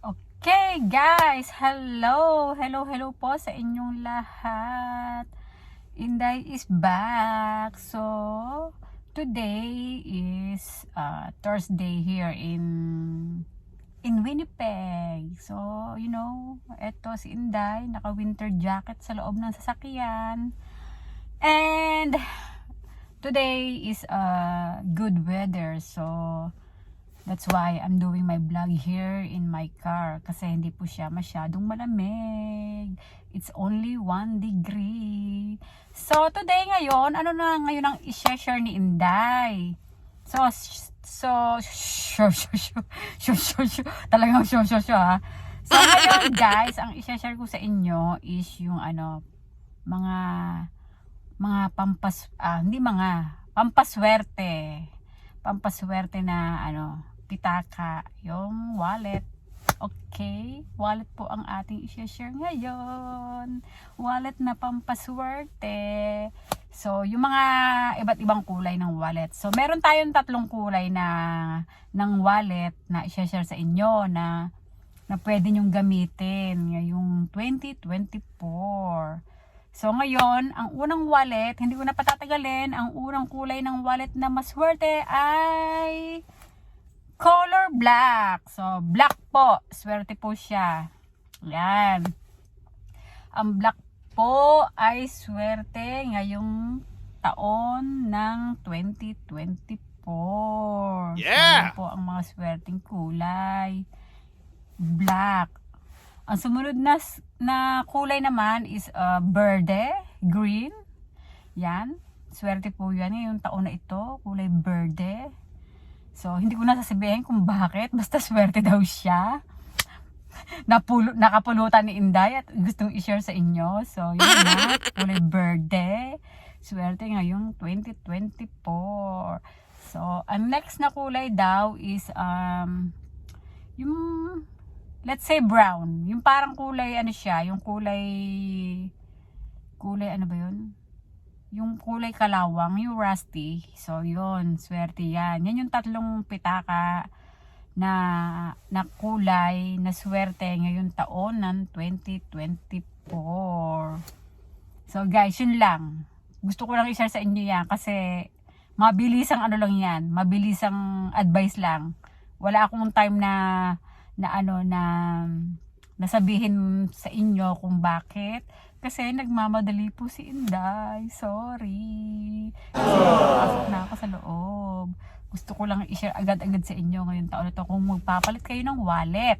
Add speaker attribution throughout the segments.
Speaker 1: Okay, guys. Hello. Hello, hello po sa inyong lahat. Inday is back. So, today is uh, Thursday here in in Winnipeg. So, you know, eto si Inday, naka-winter jacket sa loob ng sasakyan. And today is uh, good weather. So, That's why I'm doing my vlog here in my car kasi hindi po siya masyadong malamig. It's only 1 degree. So today ngayon, ano na ngayon ang i-share ni Inday? So, so, sure, sure, sure, sure, talagang sure, sure, sure, ha? So ngayon guys, ang i-share ko sa inyo is yung ano, mga, mga pampas, ah, hindi mga, pampaswerte pampaswerte na ano, pitaka, yung wallet. Okay, wallet po ang ating i-share ngayon. Wallet na pampaswerte. So, yung mga iba't ibang kulay ng wallet. So, meron tayong tatlong kulay na ng wallet na i-share sa inyo na na pwede nyong gamitin ngayong 2024. So ngayon, ang unang wallet, hindi ko na patatagalin, ang unang kulay ng wallet na maswerte ay color black. So black po, swerte po siya. Yan. Ang black po ay swerte ngayong taon ng 2024.
Speaker 2: Yeah!
Speaker 1: So, po ang mga swerteng kulay. Black. Ang sumunod na, na kulay naman is uh, berde, green. Yan. Swerte po yan eh, yung taon na ito. Kulay berde. So, hindi ko na sasabihin kung bakit. Basta swerte daw siya. Napulo, nakapulutan ni Inday at gustong i-share sa inyo. So, yun na. Kulay berde. Swerte ngayong 2024. So, ang next na kulay daw is um, yung let's say brown. Yung parang kulay ano siya, yung kulay kulay ano ba yun? Yung kulay kalawang, yung rusty. So yun, swerte yan. Yan yung tatlong pitaka na na kulay na swerte ngayong taon ng 2024. So guys, yun lang. Gusto ko lang i-share sa inyo yan kasi mabilisang ano lang yan, mabilisang advice lang. Wala akong time na na ano na nasabihin sa inyo kung bakit kasi nagmamadali po si Inday. Sorry. Pasok na ako sa loob. Gusto ko lang i-share agad-agad sa inyo ngayon taon na to kung magpapalit kayo ng wallet.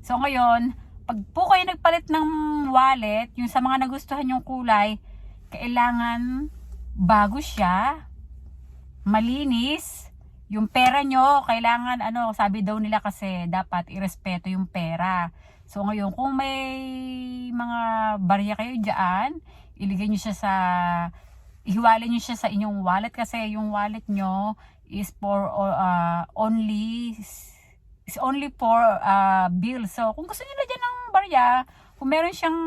Speaker 1: So ngayon, pag po kayo nagpalit ng wallet, yung sa mga nagustuhan yung kulay, kailangan bago siya, malinis, yung pera nyo, kailangan, ano, sabi daw nila kasi, dapat irespeto yung pera. So, ngayon, kung may mga barya kayo dyan, iligay nyo siya sa, ihiwalay nyo siya sa inyong wallet kasi yung wallet nyo is for uh, only, is only for uh, bill. So, kung gusto nyo lagyan ng barya, kung meron siyang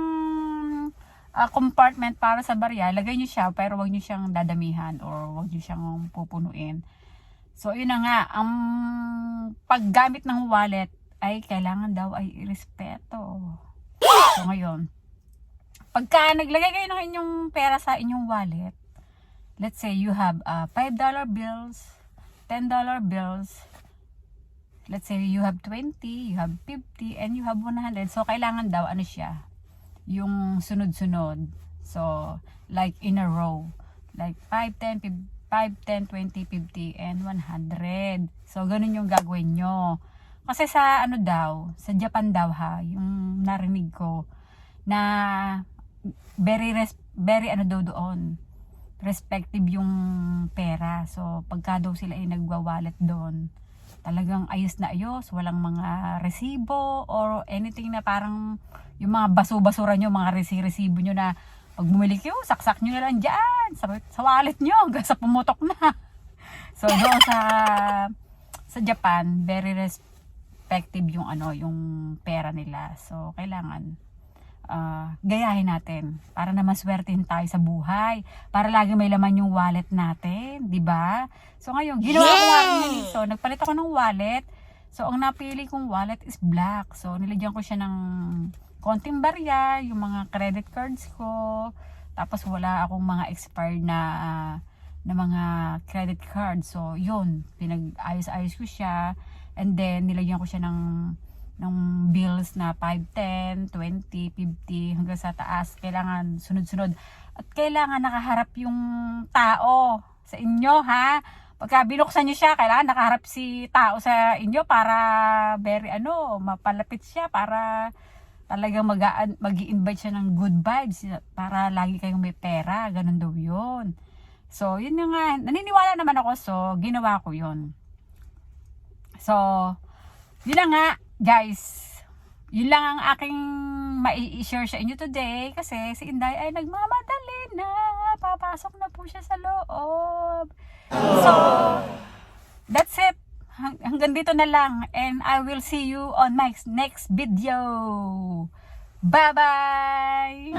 Speaker 1: uh, compartment para sa barya, lagay nyo siya, pero wag nyo siyang dadamihan or wag nyo siyang pupunuin. So, yun na nga, ang paggamit ng wallet ay kailangan daw ay irespeto. So, ngayon, pagka naglagay kayo ng inyong pera sa inyong wallet, let's say you have uh, $5 bills, $10 bills, let's say you have 20, you have 50, and you have 100. So, kailangan daw, ano siya, yung sunod-sunod. So, like in a row. Like 5, 10, 15, 5, 10, 20, 50, and 100. So, ganun yung gagawin nyo. Kasi sa ano daw, sa Japan daw ha, yung narinig ko, na very, res, very ano daw doon, respective yung pera. So, pagka daw sila ay nagwa-wallet doon, talagang ayos na ayos, walang mga resibo or anything na parang yung mga baso-basura nyo, mga resi-resibo nyo na pag bumili kayo, saksak nyo na lang dyan sa, sa wallet nyo hanggang sa pumutok na. So doon sa sa Japan, very respective yung ano, yung pera nila. So kailangan ah, gayahin natin para na maswertehin tayo sa buhay. Para lagi may laman yung wallet natin, di ba? So ngayon, ginawa ko yun. So nagpalit ako ng wallet. So, ang napili kong wallet is black. So, nilagyan ko siya ng konting barya, yung mga credit cards ko. Tapos, wala akong mga expired na na mga credit cards. So, yun. Pinag-ayos-ayos ko siya. And then, nilagyan ko siya ng ng bills na 5, 10, 20, 50 hanggang sa taas. Kailangan sunod-sunod. At kailangan nakaharap yung tao sa inyo, ha? Pagka binuksan nyo siya, kailangan nakaharap si tao sa inyo para very ano, mapalapit siya para talagang mag mag invite siya ng good vibes para lagi kayong may pera. Ganun daw yun. So, yun nga. Naniniwala naman ako. So, ginawa ko yun. So, yun lang nga, guys. Yun lang ang aking mai-share sa inyo today kasi si Inday ay nagmamadali na. Papasok na po siya sa loob. So, hanggang dito na lang and I will see you on my next video. Bye-bye!